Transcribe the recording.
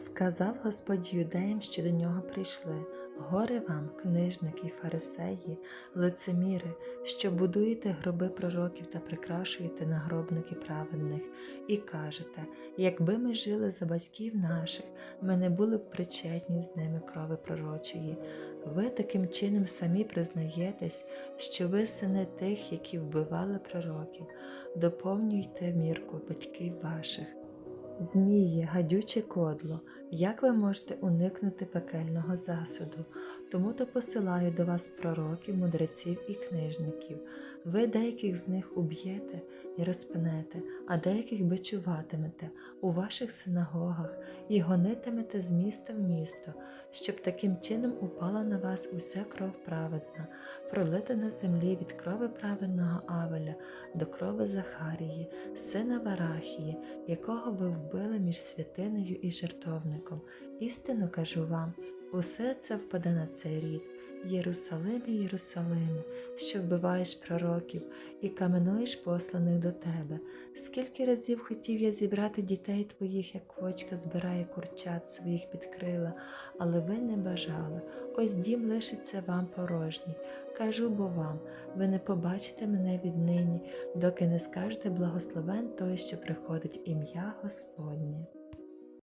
Сказав Господь юдеям, що до нього прийшли. Горе вам, книжники й фарисеї, лицеміри, що будуєте гроби пророків та прикрашуєте нагробники праведних, і кажете, якби ми жили за батьків наших, ми не були б причетні з ними крови пророчої. Ви таким чином самі признаєтесь, що ви сини тих, які вбивали пророків, доповнюйте мірку батьків ваших. Змії, гадюче кодло, як ви можете уникнути пекельного засуду? Тому то посилаю до вас пророків, мудреців і книжників. Ви деяких з них уб'єте і розпинете, а деяких бичуватимете у ваших синагогах і гонитимете з міста в місто, щоб таким чином упала на вас уся кров праведна, пролита на землі від крови праведного Авеля до крови Захарії, сина Варахії, якого ви вбили між святиною і жертовником. Істинно кажу вам, усе це впаде на цей рід. Єрусалиме, Єрусалиме, що вбиваєш пророків і каменуєш посланих до тебе. Скільки разів хотів я зібрати дітей твоїх, як квочка збирає курчат своїх під крила, але ви не бажали. Ось дім лишиться вам порожній. Кажу бо вам, ви не побачите мене віднині, доки не скажете благословен той, що приходить ім'я Господнє.